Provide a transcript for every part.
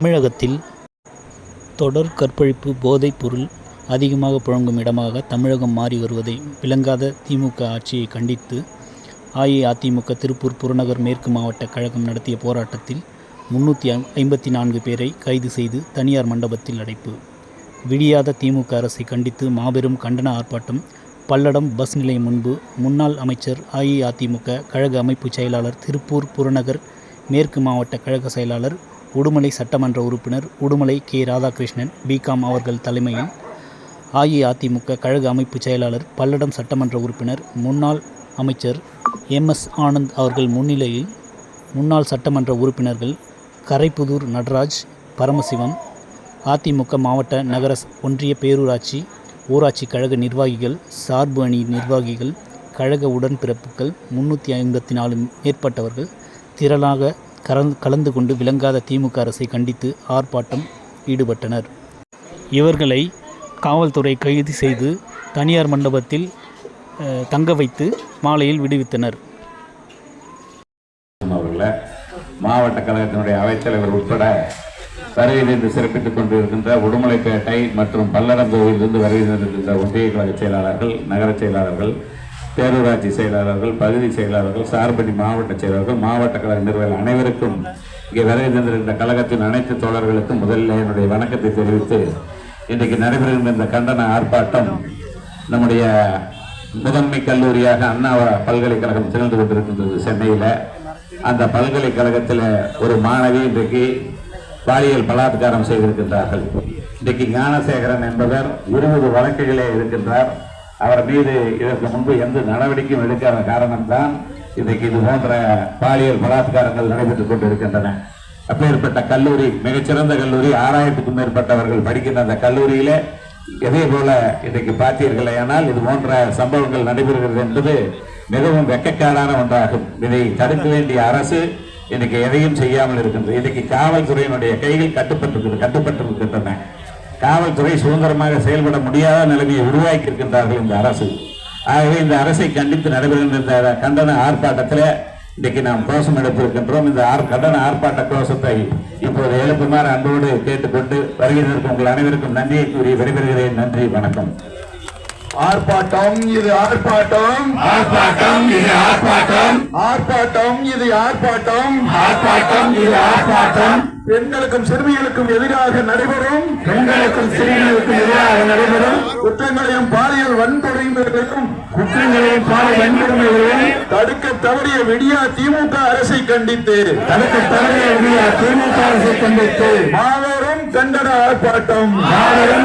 தமிழகத்தில் தொடர் கற்பழிப்பு போதைப் பொருள் அதிகமாக புழங்கும் இடமாக தமிழகம் மாறி வருவதை விளங்காத திமுக ஆட்சியை கண்டித்து அஇஅதிமுக திருப்பூர் புறநகர் மேற்கு மாவட்ட கழகம் நடத்திய போராட்டத்தில் முன்னூற்றி ஐம்பத்தி நான்கு பேரை கைது செய்து தனியார் மண்டபத்தில் அடைப்பு. விடியாத திமுக அரசை கண்டித்து மாபெரும் கண்டன ஆர்ப்பாட்டம். பல்லடம் பஸ் நிலையம் முன்பு முன்னாள் அமைச்சர் அஇஅதிமுக கழக அமைப்பு செயலாளர் திருப்பூர் புறநகர் மேற்கு மாவட்ட கழக செயலாளர் உடுமலை சட்டமன்ற உறுப்பினர் உடுமலை கே. ராதாகிருஷ்ணன் பிகாம் அவர்கள் தலைமையில் அஇஅதிமுக கழக அமைப்பு செயலாளர் பல்லடம் சட்டமன்ற உறுப்பினர் முன்னாள் அமைச்சர் எம்எஸ் ஆனந்த் அவர்கள் முன்னிலையில் முன்னாள் சட்டமன்ற உறுப்பினர்கள் கரைப்புதூர் நடராஜ் பரமசிவம் அதிமுக மாவட்ட நகர ஒன்றிய பேரூராட்சி ஊராட்சி கழக நிர்வாகிகள் சார்பு அணி நிர்வாகிகள் கழக உடன்பிறப்புகள் முன்னூற்றி ஐம்பத்தி நாலு மேற்பட்டவர்கள் திரளாக கலந்து கலந்து கொண்டு விளங்காத திமுக அரசை கண்டித்து ஆர்ப்பாட்டம் ஈடுபட்டனர். இவர்களை காவல்துறை கைது செய்து தனியார் மண்டபத்தில் தங்க வைத்து மாலையில் விடுவித்தனர். மாவட்ட கழகத்தினுடைய அவைத்தலைவர் உட்பட வருகை சிறப்பித்துக் கொண்டிருக்கின்ற உடுமலைப்பேட்டை மற்றும் பல்லடம் தொகுதியிலிருந்து வருகை தந்திருக்கின்ற ஒன்றிய கழக செயலாளர்கள் நகர செயலாளர்கள் பேரூராட்சி செயலாளர்கள் பகுதி செயலாளர்கள் சார்பணி மாவட்ட செயலாளர்கள் மாவட்ட கழக நிர்வாகிகள் அனைவருக்கும் இங்கே வருகை தந்திருக்கின்ற கழகத்தின் அனைத்து தோழர்களுக்கும் முதலில் என்னுடைய வணக்கத்தை தெரிவித்து இன்றைக்கு நடைபெறுகின்ற இந்த கண்டன ஆர்ப்பாட்டம் நம்முடைய முதன்மை கல்லூரியாக அண்ணா பல்கலைக்கழகம் திகழ்ந்து கொண்டிருக்கின்றது சென்னையில். அந்த பல்கலைக்கழகத்தில் ஒரு மாணவி இன்றைக்கு பாலியல் பலாத்காரம் செய்திருக்கின்றார்கள். இன்றைக்கு ஞானசேகரன் என்பவர் இருபது வழக்குகளே இருக்கின்றார். அவர் மீது இதற்கு முன்பு எந்த நடவடிக்கையும் எடுக்காத காரணம்தான் இன்றைக்கு இது போன்ற பாலியல் பலாத்காரங்கள் நடைபெற்றுக் கொண்டிருக்கின்றன. அப்பேற்பட்ட கல்லூரி மிகச்சிறந்த கல்லூரி ஆறாயிரத்துக்கும் மேற்பட்டவர்கள் படிக்கின்ற அந்த கல்லூரியிலே இதே போல இன்றைக்கு பார்த்தீர்களேயானால் இது போன்ற சம்பவங்கள் நடைபெறுகிறது என்பது மிகவும் வெக்கக்காடான ஒன்றாகும். இதை தடுக்க வேண்டிய அரசு இன்னைக்கு எதையும் செய்யாமல் இருக்கின்றது. இன்னைக்கு காவல்துறையினுடைய கைகள் கட்டுப்பட்டு கட்டுப்பட்டிருக்கின்றன. காவல்துறை சுதந்திரமாக செயல்பட முடியாத நிலைமையை உருவாக்கி இருக்கின்றார்கள் இந்த அரசு. ஆகவே இந்த அரசை கண்டித்து நடைபெறுகின்ற இந்த கண்டன ஆர்ப்பாட்டத்தில் இன்றைக்கு நாம் கோஷம் எடுத்திருக்கின்றோம். இந்த ஆர் கண்டன ஆர்ப்பாட்ட கோஷத்தை இப்போது எழுப்புமாறு அன்போடு கேட்டுக்கொண்டு வருகிறதற்கு உங்கள் அனைவருக்கும் நன்றியை கூறி விடைபெறுகிறேன். நன்றி வணக்கம். ஆர்ப்பாட்டம் இது ஆர்ப்பாட்டம். ஆர்ப்பாட்டம் இது ஆர்ப்பாட்டம். ஆர்ப்பாட்டம் இது ஆர்ப்பாட்டம். ஆர்ப்பாட்டம் இது ஆர்ப்பாட்டம். பெண்களுக்கும் சிறுமிகளுக்கும் எதிராக நடைபெறும். பெண்களுக்கும் சிறுமிகளுக்கும் எதிராக நடைபெறும். குற்றங்களையும் பாலியல் வன்கொடுமைகளையும் குற்றங்களையும் பால வன்கொடுமைகளையும் தடுக்க தவறிய விடியா திமுக அரசை கண்டித்து தடுக்க தவறிய திமுக அரசை கண்டித்து மாபெரும் கண்டன ஆர்ப்பாட்டம்.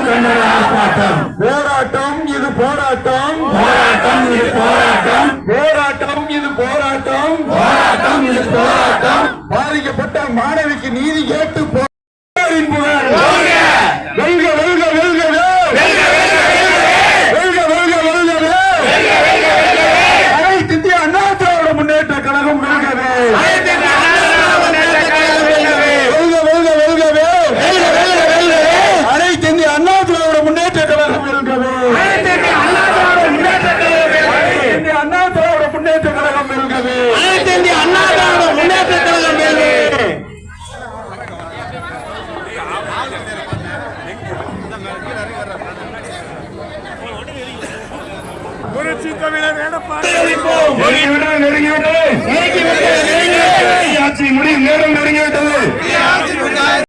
கண்டன ஆர்ப்பாட்டம். போராட்டம் இது போராட்டம். போராட்டம் இது போராட்டம். போராட்டம் இது போராட்டம். போராட்டம் இது போராட்டம். பாதிக்கப்பட்ட மாணவிக்கு நீதி கேட்டு போராடின் புகழ் வெல்க வெல்க வெல்கவே வெல்க வெல்க வெல்கவே அனைத்து இந்திய அண்ணா திராவிட முன்னேற்ற கழகம் வெல்கவே வெல்க வெல்க வெல்கவே அனைத்து இந்திய அண்ணா திராவிட முன்னேற்ற கழகம் வெல்கவே அனைத்து இந்திய அண்ணா திராவிட முன்னேற்ற கழகம் வெல்கவே அனைத்து இந்திய அண்ணா திராவிட முன்னேற்ற கழகம் வெல்க. நெருங்கிவிட்டது நெருங்கிவிட்டது. ஆட்சி முடியும் நேரம் நெருங்கிவிட்டது.